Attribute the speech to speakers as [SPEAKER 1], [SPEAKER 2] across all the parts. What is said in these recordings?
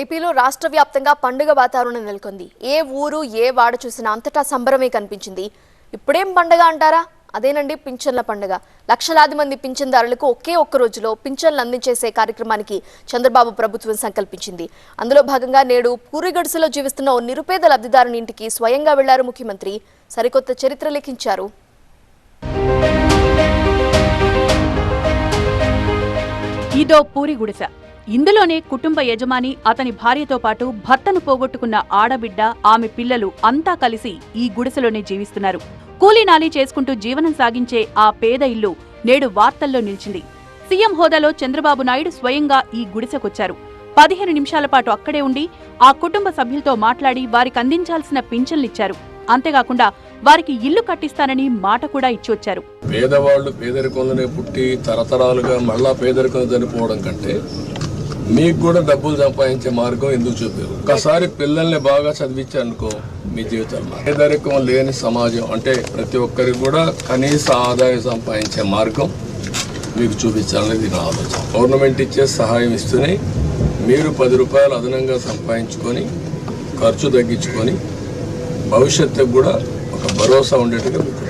[SPEAKER 1] ఏపీలో రాష్ట్ర వ్యాప్తంగా పండుగ వాతావరణం నెలకొంది. ఏ ఊరు ఏ వాడ చూసినా అంతటా సంబరమే కనిపించింది. ఇప్పుడేం పండుగ అంటారా? అదేనండి పింఛన్ల పండుగ. లక్షలాది మంది పింఛన్దారులకు ఒకే ఒక్క రోజులో పింఛన్లు అందించేసే కార్యక్రమానికి చంద్రబాబు ప్రభుత్వం సంకల్పించింది. అందులో భాగంగా నేడు పూరిగడుసులో జీవిస్తున్న ఓ నిరుపేద లబ్ధిదారుని ఇంటికి స్వయంగా వెళ్ళారు ముఖ్యమంత్రి. సరికొత్త చరిత్ర లిఖించారు.
[SPEAKER 2] ఇదో పూరి గుడిసె. ఇందులోనే కుటుంబ యజమాని అతని భార్యతో పాటు భర్తను పోగొట్టుకున్న ఆడబిడ్డ ఆమె పిల్లలు అంతా కలిసి ఈ గుడిసెలోనే జీవిస్తున్నారు. కూలీనాలి చేసుకుంటూ జీవనం సాగించే ఆ పేద ఇల్లు నేడు వార్తల్లో నిలిచింది. సీఎం హోదాలో చంద్రబాబు నాయుడు స్వయంగా ఈ గుడిసెకొచ్చారు. పదిహేను నిమిషాల పాటు అక్కడే ఉండి ఆ కుటుంబ సభ్యులతో మాట్లాడి వారికి అందించాల్సిన పింఛన్లిచ్చారు. అంతేకాకుండా వారికి ఇల్లు కట్టిస్తానని మాట కూడా ఇచ్చొచ్చారు.
[SPEAKER 3] పేదవాళ్ళు పేదరికంలోనే పుట్టి తరతరాలుగా మళ్ళా పేదరికం చనిపోవడం కంటే మీకు కూడా డబ్బులు సంపాదించే మార్గం ఎందుకు చూపారు ఒకసారి పిల్లల్ని బాగా చదివించారనుకో మీ జీవితాలు. పేదరికం లేని సమాజం అంటే ప్రతి ఒక్కరికి కూడా కనీస ఆదాయం సంపాదించే మార్గం మీకు చూపించాలనేది నా ఆలోచన. గవర్నమెంట్ ఇచ్చే సహాయం ఇస్తూనే మీరు పది రూపాయలు అదనంగా సంపాదించుకొని ఖర్చు తగ్గించుకొని భవిష్యత్తుకు కూడా ఒక భరోసా ఉండేట్టుగా మీకు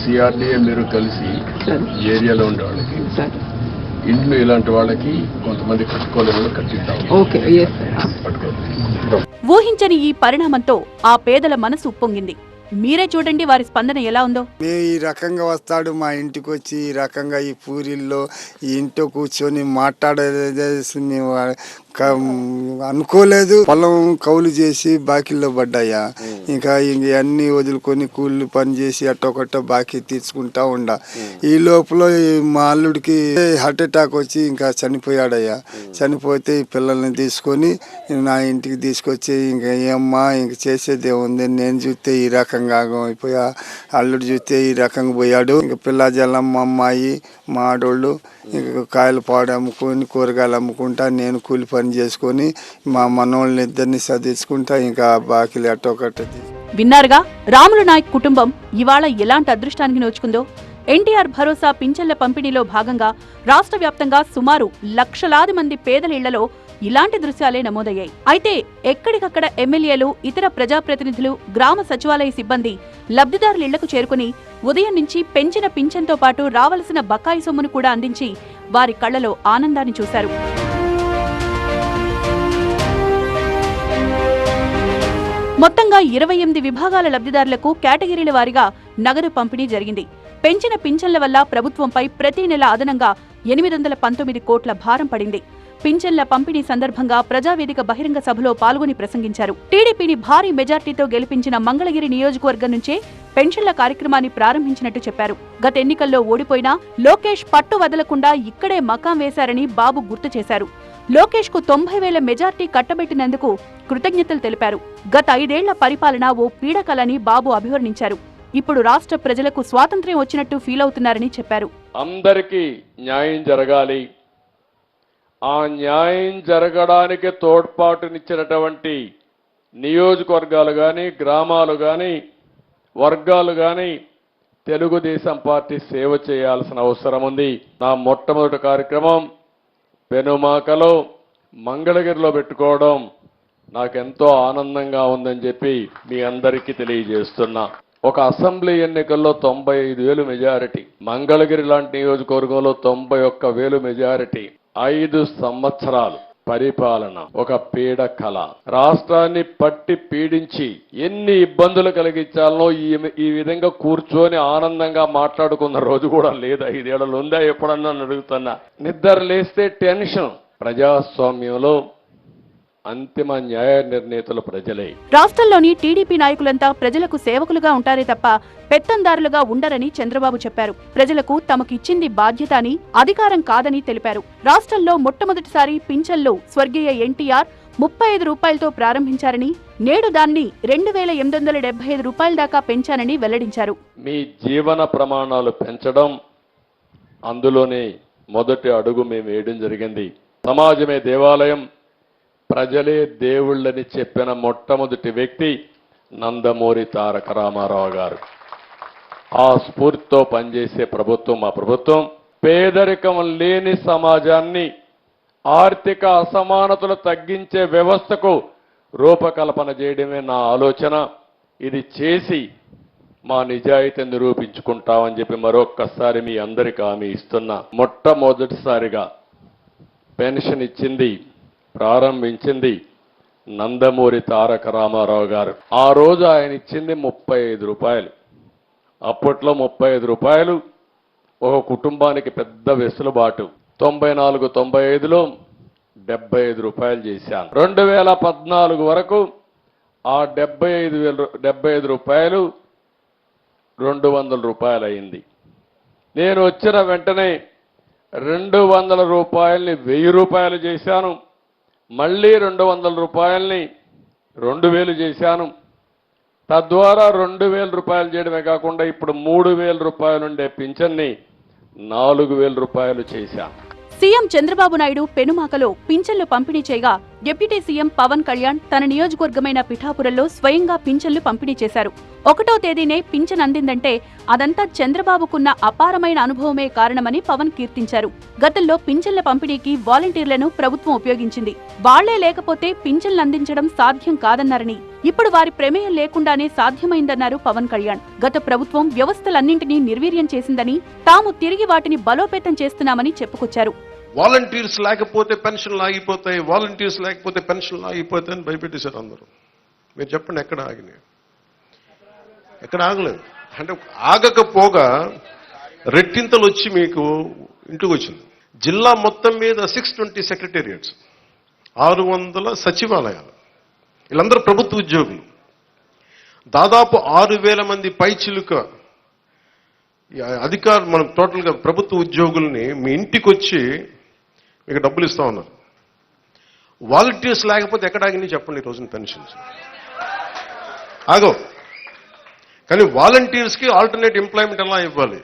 [SPEAKER 3] సిఆర్డీఏ మీరు కలిసి ఏరియాలో ఉండే వాళ్ళకి ఇండ్లు ఇలాంటి వాళ్ళకి కొంతమంది కట్టిద్దాం పట్టుకోండి.
[SPEAKER 2] ఊహించని ఈ పరిణామంతో ఆ పేదల మనసు ఉప్పొంగింది. మీరే చూడండి వారి స్పందన ఎలా ఉందో.
[SPEAKER 4] మే ఈ రకంగా వస్తాడు మా ఇంటికి వచ్చి ఈ రకంగా ఈ పూరిల్లో ఈ ఇంట్లో కూర్చొని మాట్లాడేది మేము అనుకోలేదు. పొలం కౌలు చేసి బాకీల్లో పడ్డాయా? ఇంకా ఇంక అన్ని వదులుకొని కూలి పని చేసి అట్టొకట్ట బాకీ తీర్చుకుంటా ఉండ. ఈ లోపల మా అల్లుడికి హార్ట్ అటాక్ వచ్చి ఇంకా చనిపోయాడయ్యా. చనిపోతే ఈ పిల్లల్ని తీసుకొని నా ఇంటికి తీసుకొచ్చి ఇంకా ఏమ్మా ఇంక చేసేది ఏముంది? నేను చూస్తే ఈ రకంగా అయిపోయా. అల్లుడు చూస్తే ఈ రకంగా పోయాడు. ఇంకా పిల్లజల్లం మా అమ్మాయి మా ఆడోళ్ళు ఇంకా కాయలు పాడు అమ్ముకొని కూరగాయలు అమ్ముకుంటా నేను కూలి పని చేసుకొని మా మనోళ్ళని ఇద్దరిని చదివించుకుంటా ఇంకా బాకీలు ఎట్టో
[SPEAKER 2] విన్నారుగా? రాములు నాయక్ కుటుంబం ఇవాళ ఎలాంటి అదృష్టానికి నోచుకుందో? ఎన్టీఆర్ భరోసా పింఛన్ల పంపిణీలో భాగంగా రాష్ట్ర వ్యాప్తంగా సుమారు లక్షలాది మంది పేదల ఇళ్ళలో ఇలాంటి దృశ్యాలే నమోదయ్యాయి. అయితే ఎక్కడికక్కడ ఎమ్మెల్యేలు ఇతర ప్రజాప్రతినిధులు గ్రామ సచివాలయ సిబ్బంది లబ్ధిదారుల ఇళ్ళకు చేరుకుని ఉదయం నుంచి పెంచిన పింఛన్తో పాటు రావలసిన బకాయి సొమ్మును కూడా అందించి వారి కళ్ళలో ఆనందాన్ని చూశారు. మొత్తంగా ఇరవై ఎనిమిది విభాగాల లబ్ధిదారులకు కేటగిరీల వారీగా నగదు పంపిణీ జరిగింది. పెంచిన పింఛన్ల వల్ల ప్రభుత్వంపై ప్రతి నెల అదనంగా ఎనిమిది వందల పంతొమ్మిది కోట్ల భారం పడింది. పింఛన్ల పంపిణీ సందర్భంగా ప్రజావేదిక బహిరంగ సభలో పాల్గొని ప్రసంగించారు. టీడీపీని భారీ మెజార్టీతో గెలిపించిన మంగళగిరి నియోజకవర్గం నుంచే పెన్షన్ల కార్యక్రమాన్ని ప్రారంభించినట్టు చెప్పారు. గత ఎన్నికల్లో ఓడిపోయినా లోకేష్ పట్టు వదలకుండా ఇక్కడే మకాం వేశారని బాబు గుర్తు చేశారు. లోకేష్కు తొంభై వేల మెజార్టీ కట్టబెట్టినందుకు కృతజ్ఞతలు తెలిపారు. గత ఐదేళ్ళ పరిపాలన ఓ పీడకలని బాబు అభివర్ణించారు. ఇప్పుడు రాష్ట్ర ప్రజలకు స్వాతంత్ర్యం వచ్చినట్టు ఫీల్ అవుతున్నారని చెప్పారు.
[SPEAKER 5] అందరికీ న్యాయం జరగాలి. ఆ న్యాయం జరగడానికి తోడ్పాటునిచ్చినటువంటి నియోజకవర్గాలు కానీ గ్రామాలు కానీ వర్గాలు కానీ తెలుగుదేశం పార్టీ సేవ చేయాల్సిన అవసరం ఉంది. నా మొట్టమొదటి కార్యక్రమం పెనుమాకలో మంగళగిరిలో పెట్టుకోవడం నాకెంతో ఆనందంగా ఉందని చెప్పి మీ అందరికీ తెలియజేస్తున్నా. ఒక అసెంబ్లీ ఎన్నికల్లో తొంభై ఐదు వేలు మెజారిటీ మంగళగిరి లాంటి నియోజకవర్గంలో తొంభై ఒక్క వేలు మెజారిటీ. ఐదు సంవత్సరాలు పరిపాలన ఒక పీడ కళ. రాష్ట్రాన్ని పట్టి పీడించి ఎన్ని ఇబ్బందులు కలిగించాలనో ఈ ఈ విధంగా కూర్చొని ఆనందంగా మాట్లాడుకున్న రోజు కూడా లేదు ఐదేళ్ళలో ఉందా? ఎప్పుడన్నా అడుగుతున్నా. నిద్ర లేస్తే టెన్షన్. ప్రజాస్వామ్యంలో అంతిమ న్యాయ నిర్ణేతలు ప్రజలే.
[SPEAKER 2] రాష్ట్రంలోని టీడీపీ నాయకులంతా ప్రజలకు సేవకులుగా ఉంటారే తప్ప పెత్తందారులుగా ఉండరని చంద్రబాబు చెప్పారు. ప్రజలకు తమకిచ్చింది బాధ్యత అని అధికారం కాదని తెలిపారు. రాష్ట్రంలో మొట్టమొదటిసారి పింఛన్లు స్వర్గీయ ఎన్టీఆర్ ముప్పై ఐదు రూపాయలతో ప్రారంభించారని నేడు దాన్ని రెండు వేల ఎనిమిది వందల డెబ్బై ఐదు రూపాయల దాకా పెంచానని వెల్లడించారు.
[SPEAKER 5] మీ జీవన ప్రమాణాలు పెంచడం అందులోనే మొదటి అడుగు మేము వేయడం జరిగింది. సమాజమే దేవాలయం ప్రజలే దేవుళ్ళని చెప్పిన మొట్టమొదటి వ్యక్తి నందమూరి తారక రామారావు గారు. ఆ స్ఫూర్తితో పనిచేసే ప్రభుత్వం మా ప్రభుత్వం పేదరికం లేని సమాజాన్ని ఆర్థిక అసమానతలు తగ్గించే వ్యవస్థకు రూపకల్పన చేయడమే నా ఆలోచన. ఇది చేసి మా నిజాయితీ నిరూపించుకుంటామని చెప్పి మరొక్కసారి మీ అందరికి హామీ ఇస్తున్నా. మొట్టమొదటిసారిగా పెన్షన్ ఇచ్చింది ప్రారంభించింది నందమూరి తారక రామారావు గారు. ఆ రోజు ఆయన ఇచ్చింది ముప్పై ఐదు రూపాయలు. అప్పట్లో ముప్పై ఐదు రూపాయలు ఒక కుటుంబానికి పెద్ద వెసులుబాటు. తొంభై నాలుగు తొంభై ఐదులో డెబ్బై ఐదు రూపాయలు చేశాను. రెండు వేల పద్నాలుగు వరకు ఆ డెబ్బై ఐదు వేల డెబ్బై ఐదు రూపాయలు రెండు వందల రూపాయలు అయింది. నేను వచ్చిన వెంటనే రెండు వందల రూపాయల్ని వెయ్యి రూపాయలు చేశాను. మళ్ళీ రెండు వందల రూపాయల్ని రెండు వేలు చేశాను. తద్వారా రెండు వేల రూపాయలు చేయడమే కాకుండా ఇప్పుడు మూడు వేల రూపాయలు ఉండే పింఛన్ని నాలుగు వేల రూపాయలు చేశాను.
[SPEAKER 2] సీఎం చంద్రబాబు నాయుడు పెనుమాకలో పింఛన్లు పంపిణీ చేయగా డిప్యూటీ సీఎం పవన్ కళ్యాణ్ తన నియోజకవర్గమైన పిఠాపురంలో స్వయంగా పింఛన్లు పంపిణీ చేశారు. ఒకటో తేదీనే పింఛన్ అందిందంటే అదంతా చంద్రబాబుకున్న అపారమైన అనుభవమే కారణమని పవన్ కీర్తించారు. గతంలో పింఛన్ల పంపిణీకి వాలంటీర్లను ప్రభుత్వం ఉపయోగించింది. వాళ్ళే లేకపోతే పింఛన్లు అందించడం సాధ్యం కాదన్నారని ఇప్పుడు వారి ప్రమేయం లేకుండానే సాధ్యమైందన్నారు పవన్ కళ్యాణ్. గత ప్రభుత్వం వ్యవస్థలన్నింటినీ నిర్వీర్యం చేసిందని తాము తిరిగి వాటిని బలోపేతం చేస్తున్నామని చెప్పుకొచ్చారు.
[SPEAKER 6] వాలంటీర్స్ లేకపోతే పెన్షన్లు ఆగిపోతాయి వాలంటీర్స్ లేకపోతే పెన్షన్లు ఆగిపోతాయి అని భయపెట్టేశారు అందరూ. మీరు చెప్పండి ఎక్కడ ఆగినాయి? ఎక్కడ ఆగలేదు. అంటే ఆగకపోగా రెట్టింతలు వచ్చి మీకు ఇంటికి వచ్చింది. జిల్లా మొత్తం మీద సిక్స్ ట్వంటీ సెక్రటేరియట్స్ ఆరు వందల సచివాలయాలు వీళ్ళందరూ ప్రభుత్వ ఉద్యోగులు. దాదాపు ఆరు వేల మంది పైచిలుక అధికారులు అధికార మనం టోటల్గా ప్రభుత్వ ఉద్యోగుల్ని మీ ఇంటికి వచ్చి మీకు డబ్బులు ఇస్తా ఉన్నారు. వాలంటీర్స్ లేకపోతే ఎక్కడాగినాయి చెప్పండి ఈ రోజున పెన్షన్స్? ఆగో. కానీ వాలంటీర్స్కి ఆల్టర్నేట్ ఎంప్లాయ్మెంట్ ఎలా ఇవ్వాలి?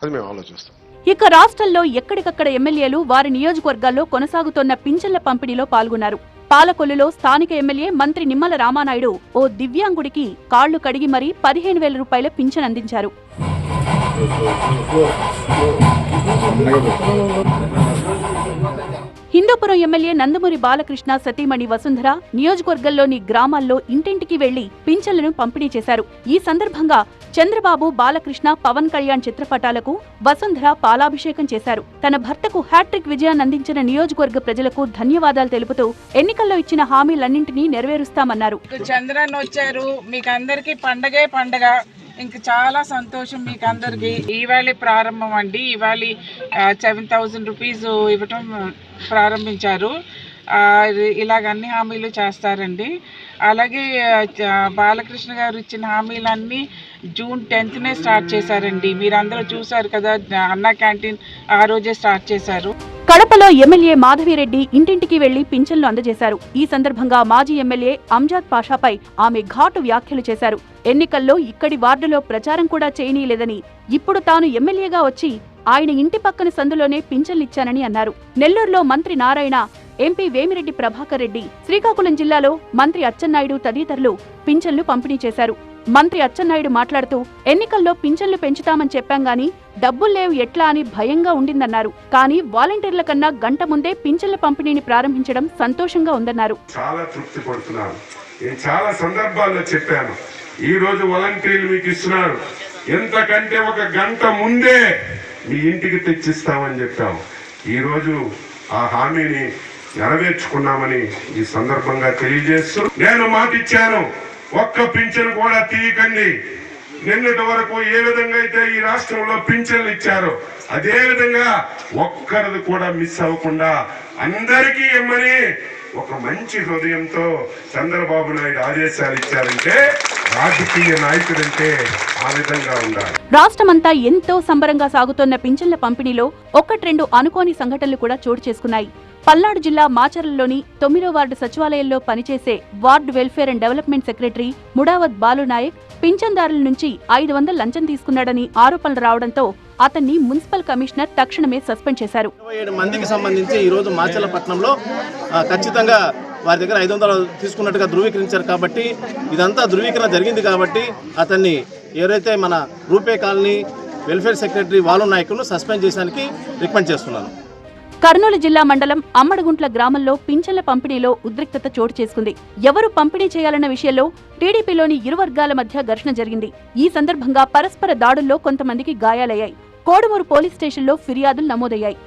[SPEAKER 6] అది మేము ఆలోచిస్తాం.
[SPEAKER 2] ఇక రాష్ట్రంలో ఎక్కడికక్కడ ఎమ్మెల్యేలు వారి నియోజకవర్గాల్లో కొనసాగుతున్న పింఛన్ల పంపిణీలో పాల్గొన్నారు. పాలకొల్లులో స్థానిక ఎమ్మెల్యే మంత్రి నిమ్మల రామానాయుడు ఓ దివ్యాంగుడికి కాళ్ళు కడిగి మరీ పదిహేను వేల రూపాయల పింఛన్ అందించారు. హిందూపురం ఎమ్మెల్యే నందమూరి బాలకృష్ణ సతీమణి వసుంధర నియోజకవర్గంలోని గ్రామాల్లో ఇంటింటికి వెళ్ళి పింఛన్లను పంపిణీ చేశారు. ఈ సందర్భంగా చంద్రబాబు బాలకృష్ణ పవన్ కళ్యాణ్ చిత్రపటాలకు వసుంధర పాలాభిషేకం చేశారు. తన భర్తకు హ్యాట్రిక్ విజయాన్ని అందించిన నియోజకవర్గ ప్రజలకు ధన్యవాదాలు తెలుపుతూ ఎన్నికల్లో ఇచ్చిన హామీలన్నింటినీ నెరవేరుస్తామన్నారు.
[SPEAKER 7] చంద్రన్ వచ్చారు. మీకు పండగే పండగ. ఇంక చాలా సంతోషం మీకు అందరికి ఇవాళ ప్రారంభం అండి. ఇవాళ సెవెన్ థౌజండ్ రూపీస్ ఇవ్వటం ప్రారంభించారు. ఇలాగ అన్ని హామీలు చేస్తారండి. అలాగే బాలకృష్ణ గారు ఇచ్చిన హామీలన్నీ జూన్ టెన్త్నే స్టార్ట్ చేశారండి. మీరందరూ చూశారు కదా అన్న క్యాంటీన్ ఆ రోజే స్టార్ట్ చేశారు.
[SPEAKER 2] కడపలో ఎమ్మెల్యే మాధవిరెడ్డి ఇంటింటికి వెళ్ళి పింఛన్లు అందజేశారు. ఈ సందర్భంగా మాజీ ఎమ్మెల్యే అంజాద్ పాషాపై ఆమె ఘాటు వ్యాఖ్యలు చేశారు. ఎన్నికల్లో ఇక్కడి వార్డులో ప్రచారం కూడా చేయనీయలేదని ఇప్పుడు తాను ఎమ్మెల్యేగా వచ్చి ఆయన ఇంటి పక్కన సందులోనే పింఛన్లిచ్చానని అన్నారు. నెల్లూరులో మంత్రి నారాయణ ఎంపీ వేమిరెడ్డి ప్రభాకర్ రెడ్డి శ్రీకాకుళం జిల్లాలో మంత్రి అచ్చెన్నాయుడు తదితరులు పింఛన్లు పంపిణీ చేశారు. మంత్రి అచ్చెన్నాయుడు మాట్లాడుతూ ఎన్నికల్లో పింఛన్లు పెంచుతామని చెప్పాం గాని డబ్బుల్లేవు ఎట్లా అని భయంగా ఉండిందన్నారు. కానీ వాలంటీర్ల కన్నా గంట ముందే పింఛన్ల పంపిణీని ప్రారంభించడం సంతోషంగా ఉందన్నారు.
[SPEAKER 8] చాలా తృప్తి పడుతున్నాను. చాలా సందర్భాల్లో చెప్పాను. ఈ రోజు వాలంటీర్లు మీకు ఇస్తున్నారు. ఎంతకంటే ఒక గంట ముందే మీ ఇంటికి తెచ్చిస్తామని చెప్పాము. ఈ రోజు ఆ హామీని నెరవేర్చుకున్నామని ఈ సందర్భంగా తెలియజేస్తూ నేను మాటిచ్చాను. ఒక్క పింఛను కూడా తీయకండి. నిన్నటి వరకు ఏ విధంగా అయితే ఈ రాష్ట్రంలో పింఛన్లు ఇచ్చారో అదే విధంగా ఒక్కరిది కూడా మిస్ అవ్వకుండా అందరికీ ఇమ్మని ఒక మంచి హృదయంతో చంద్రబాబు నాయుడు ఆదేశాలు ఇచ్చారంటే రాజకీయ నాయకుడంటే ఆ విధంగా ఉండాలి.
[SPEAKER 2] రాష్ట్రమంతా ఎంతో సంబరంగా సాగుతున్న పింఛన్ల పంపిణీలో ఒక్కట్రెండు అనుకోని సంఘటనలు కూడా చోటు చేసుకున్నాయి. పల్నాడు జిల్లా మాచర్లలోని తొమ్మిదో వార్డు సచివాలయంలో పనిచేసే ward welfare and development secretary Mudavath Balu Naik పింఛన్దారుల నుంచి ఐదు వందల లంచం తీసుకున్నాడని ఆరోపణలు రావడంతో అతన్ని మున్సిపల్ కమిషనర్ తక్షణమే సస్పెండ్ చేశారు.
[SPEAKER 9] మందికి సంబంధించి ఈరోజు మాచలపట్నంలో ఆ, ఖచ్చితంగా వారి దగ్గర ఐదు వందలు తీసుకున్నట్టుగా ధృవీకరించారు కాబట్టి ఇదంతా ధృవీకరణ జరిగింది కాబట్టి అతన్ని ఎవరైతే మన రూపే కాలనీ వెల్ఫేర్ సెక్రటరీ వాలు నాయకులను సస్పెండ్ చేసానికి రికమెండ్ చేస్తున్నాను.
[SPEAKER 2] కర్నూలు జిల్లా మండలం అమ్మడగుంట్ల గ్రామంలో పింఛన్ల పంపిణీలో ఉద్రిక్తత చోటు చేసుకుంది. ఎవరు పంపిణీ చేయాలన్న విషయంలో టీడీపీలోని ఇరు వర్గాల మధ్య ఘర్షణ జరిగింది. ఈ సందర్భంగా పరస్పర దాడుల్లో కొంతమందికి గాయాలయ్యాయి. కోడుమూరు పోలీస్ స్టేషన్లో ఫిర్యాదులు నమోదయ్యాయి.